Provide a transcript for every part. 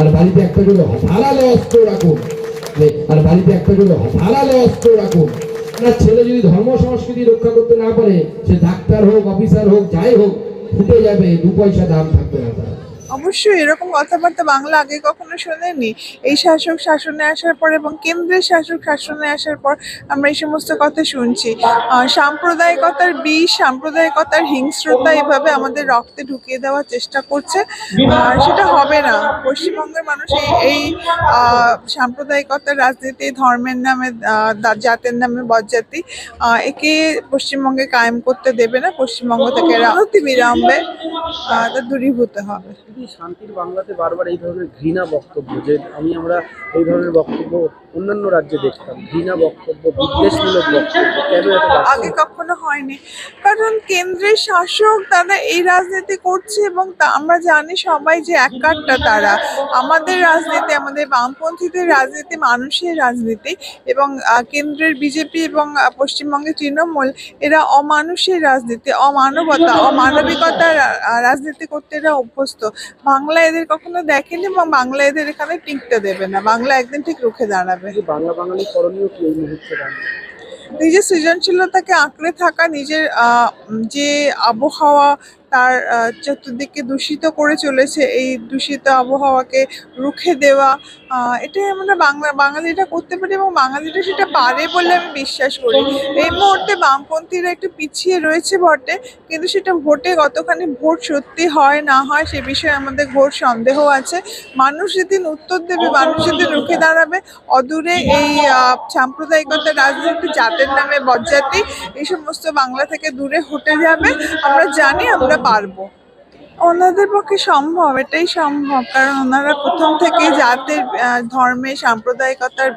আর বাড়িতে একটা করে ধারালো অস্ত্র রাখুন। আর বাড়িতে একটা করে ধারালো অস্ত্র রাখুন। আপনার ছেলে যদি ধর্ম সংস্কৃতি রক্ষা করতে না পারে, সে ডাক্তার হোক, অফিসার হোক, যাই হোক, ফুটে যাবে, দু পয়সা দাম থাকবে। অবশ্যই এরকম কথাবার্তা বাংলা আগে কখনো শোনেনি। এই শাসক শাসনে আসার পর এবং কেন্দ্রের শাসক শাসনে আসার পর আমরা এই সমস্ত কথা শুনছি। সাম্প্রদায়িকতার বিষ, সাম্প্রদায়িকতার হিংস্রতা এভাবে আমাদের রক্তে ঢুকিয়ে দেওয়ার চেষ্টা করছে। আর সেটা হবে না। পশ্চিমবঙ্গের মানুষ এই সাম্প্রদায়িকতার রাজনীতি, ধর্মের নামে জাতের নামে বজ্জাতি একে পশ্চিমবঙ্গে কায়েম করতে দেবে না। পশ্চিমবঙ্গ থেকে রাজনীতি বিরামবে আহ, তা দূরীভূত হবে শান্তির বাংলাতে বারবার এই ধরনের ঘৃণা বক্তব্য যে আমি আমরা এই ধরনের বক্তব্য অন্যান্য রাজ্যে দেখতাম। ঘৃণা বক্তব্য, বিদ্বেষমূলক বক্তব্য, কেন এত আগে কখনো হয়নি। কারণ কেন্দ্রের শাসক তারা এই রাজনীতি করছে এবং তা আমরা জানি সবাই যে একাট্টা তারা। আমাদের রাজনীতি, আমাদের বামপন্থীদের রাজনীতি, মানুষের রাজনীতি এবং কেন্দ্রের বিজেপি এবং পশ্চিমবঙ্গের তৃণমূল, এরা অমানুষের রাজনীতি, অমানবতা, অমানবিকতার রাজনীতি করতে এরা অভ্যস্ত। বাংলা এদের কখনো দেখেনি এবং বাংলা এদের এখানে টিকতে দেবে না। বাংলা একদিন ঠিক রুখে দাঁড়াবে। যে বাংলা বাঙালি করণীয় কি এই মুহূর্তে নিজের সৃজনশীলতাকে আঁকড়ে থাকা নিজের যে আবহাওয়া তার চতুর্দিকে দূষিত করে চলেছে এই দূষিত আবহাওয়াকে রুখে দেওয়া। এটাই আমরা বাংলা বাঙালিটা করতে পারি এবং বাঙালিটা সেটা পারে বলে আমি বিশ্বাস করি। এই মুহূর্তে বামপন্থীরা একটু পিছিয়ে রয়েছে বটে, কিন্তু সেটা ভোটে কতখানি ভোট সত্যি হয়, না হয় সে বিষয়ে আমাদের ঘোর সন্দেহ আছে। মানুষ যেদিন উত্তর দেবে, মানুষ যেদিন রুখে দাঁড়াবে, অদূরে এই সাম্প্রদায়িকতা, রাজনীতি, জাতের নামে বজ্জাতি, এই সমস্ত বাংলা থেকে দূরে হটে যাবে। আমরা জানি, আমরা পারব। ওনাদের পক্ষে সম্ভব, এটাই সম্ভব। কারণ ওনারা প্রথম থেকেই জাতের ধর্মে, সাম্প্রদায়িকতার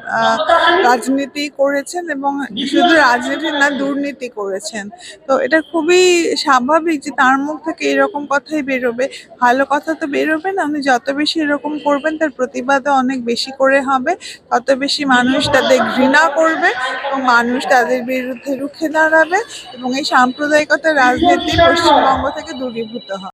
রাজনীতি করেছেন এবং শুধু রাজনীতি না, দুর্নীতি করেছেন। তো এটা খুবই স্বাভাবিক যে তার মুখ থেকে এরকম কথাই বেরোবে। ভালো কথা তো বেরোবে না, উনি যত বেশি এরকম করবেন, তার প্রতিবাদও অনেক বেশি করে হবে। তত বেশি মানুষ তাদের ঘৃণা করবে এবং মানুষ তাদের বিরুদ্ধে রুখে দাঁড়াবে এবং এই সাম্প্রদায়িকতার রাজনীতি পশ্চিমবঙ্গ থেকে দূরীভূত হবে।